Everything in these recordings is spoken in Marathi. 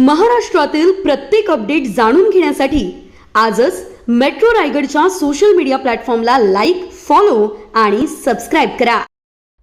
महाराष्ट्रातील प्रत्येक अपडेट जाणून घेण्यासाठी आजच मेट्रो रायगडच्या सोशल मीडिया प्लॅटफॉर्मला लाईक फॉलो आणि सबस्क्राईब करा.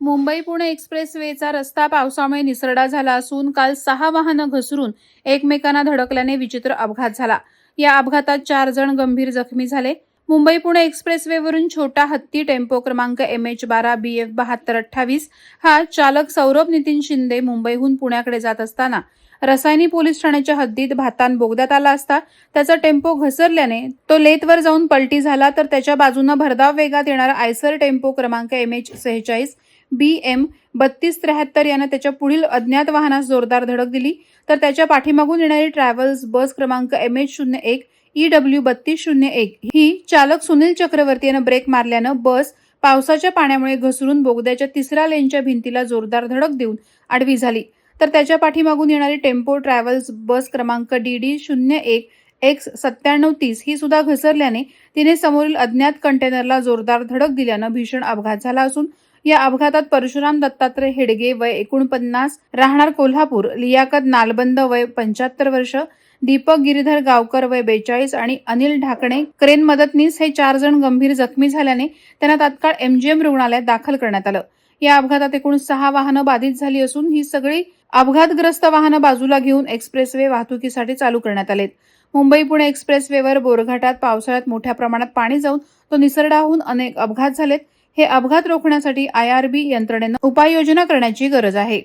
मुंबई पुणे एक्सप्रेस वेचा रस्ता पावसामुळे निसरडा झाला असून काल सहा वाहनं घसरून एकमेकांना धडकल्याने विचित्र अपघात झाला. या अपघातात चार जण गंभीर जखमी झाले. मुंबई पुणे एक्सप्रेसवेवरून छोटा हत्ती टेम्पो क्रमांक एम एच बारा बी एफ बहात्तर अठ्ठावीस हा चालक सौरभ नितीन शिंदे मुंबईहून पुण्याकडे जात असताना रसायनी पोलीस ठाण्याच्या हद्दीत भातान बोगद्यात आला असता त्याचा टेम्पो घसरल्याने तो लेतवर जाऊन पलटी झाला तर त्याच्या बाजूनं भरधाव वेगात येणारा आयसर टेम्पो क्रमांक एम एच सेहेचाळीस बी एम बत्तीस त्र्याहत्तर यानं त्याच्या पुढील अज्ञात वाहनास जोरदार धडक दिली. तर त्याच्या पाठीमागून येणारी ट्रॅव्हल्स बस क्रमांक एम एच शून्य एक ई डब्ल्यू बत्तीस शून्य एक. ही चालक सुनील चक्रवर्ती यानं ब्रेक मारल्यानं बस पावसाच्या पाण्यामुळे घसरून बोगद्याच्या तिसऱ्या लेनच्या भिंतीला जोरदार धडक देऊन आडवी झाली. तर त्याच्या पाठीमागून येणारी टेम्पो ट्रॅव्हल्स बस क्रमांक डी डी शून्य एक एक्स सत्त्याण्णव तीस ही सुद्धा घसरल्याने तिने समोरील अज्ञात कंटेनरला जोरदार धडक दिल्यानं भीषण अपघात झाला असून या अपघातात परशुराम दत्तात्रय हेडगे वय एकोणपन्नास राहणार कोल्हापूर लियाकत नालबंद वय पंच्याहत्तर वर्ष दीपक गिरीधर गावकर वय बेचाळीस आणि अनिल ढाकणे क्रेन मदतनीस हे चार जण गंभीर जखमी झाल्याने त्यांना तात्काळ एमजीएम रुग्णालयात दाखल करण्यात आलं. या अपघातात एकूण सहा वाहनं बाधित झाली असून ही सगळी अपघातग्रस्त वाहनं बाजूला घेऊन एक्सप्रेसवे वाहतुकीसाठी चालू करण्यात आलेत. मुंबई पुणे एक्सप्रेसवेवर बोरघाटात पावसाळ्यात मोठ्या प्रमाणात पाणी जाऊन तो निसरडाहून अनेक अपघात झालेत. हे अपघात रोखण्यासाठी आयआरबी यंत्रणेनं उपाययोजना करण्याची गरज आहे.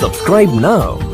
Subscribe now.